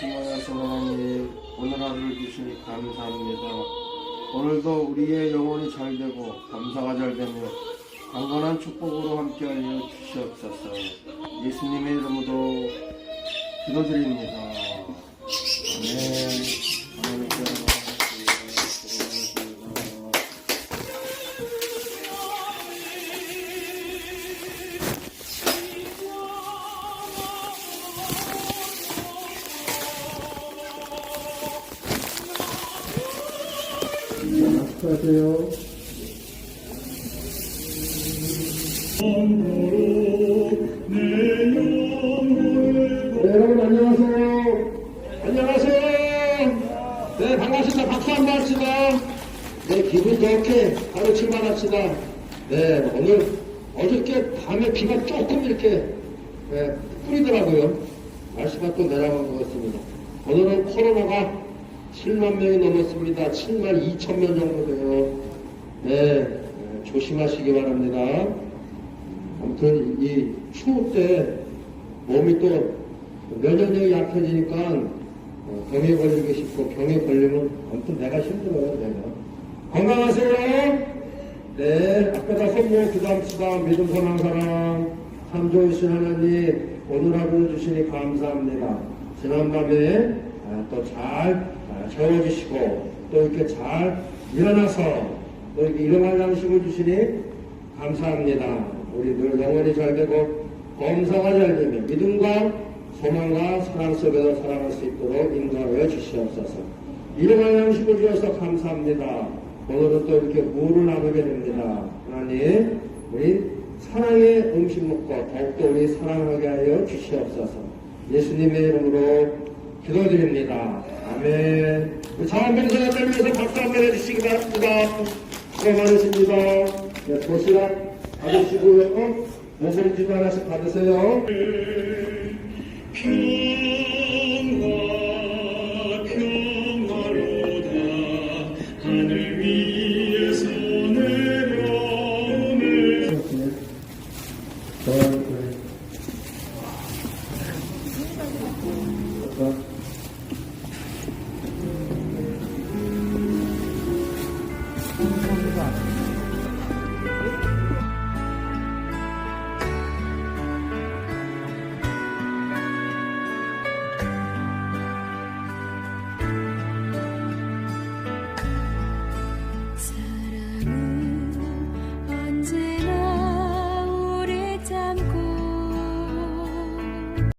충만하신 하나님 오늘 하루를 주시니 감사합니다. 오늘도 우리의 영혼이 잘 되고 감사가 잘 되며 강건한 축복으로 함께하여 주시옵소서. 예수님의 이름으로 기도드립니다. 아멘. 수고하세요. 네, 여러분 안녕하세요. 안녕하세요. 네, 반갑습니다. 박수 한번 합시다. 네, 기분 좋게 하루 출발합시다. 네, 오늘 어저께 밤에 비가 조금 이렇게 네, 뿌리더라고요. 날씨가 또 내려간 것 같습니다. 오늘은 코로나가 7만 명이 넘었습니다. 7만 2천 명 정도 돼요. 네, 네, 조심하시기 바랍니다. 아무튼 이 추울 때 몸이 또 면역력이 약해지니까 어, 병에 걸리기 쉽고 병에 걸리면 아무튼 내가 힘들어요, 내가. 건강하세요. 네, 앞에다 선물 기도합시다. 믿음, 사랑, 사랑. 참 좋으신 하나님, 오늘 하루 주시니 감사합니다. 지난밤에 아, 또잘 재워주시고, 또 이렇게 잘 일어나서, 또 이렇게 일어날 양식을 주시니 감사합니다. 우리 늘 영원히 잘 되고, 검사가 잘 되며, 믿음과 소망과 사랑 속에서 살아갈 수 있도록 인도하여 주시옵소서. 일어날 양식을 주셔서 감사합니다. 오늘은 또 이렇게 물을 나누게 됩니다. 하나님, 우리 사랑의 음식 먹고 더욱더 우리 사랑하게 하여 주시옵소서. 예수님의 이름으로 기도드립니다. 아멘. 우리 자원봉사가 떨면서 박수 한번 해주시기 바랍니다. 수고 많으십니다. 네, 도시락 받으시고요. 목소리 좀 하나씩 받으세요. 그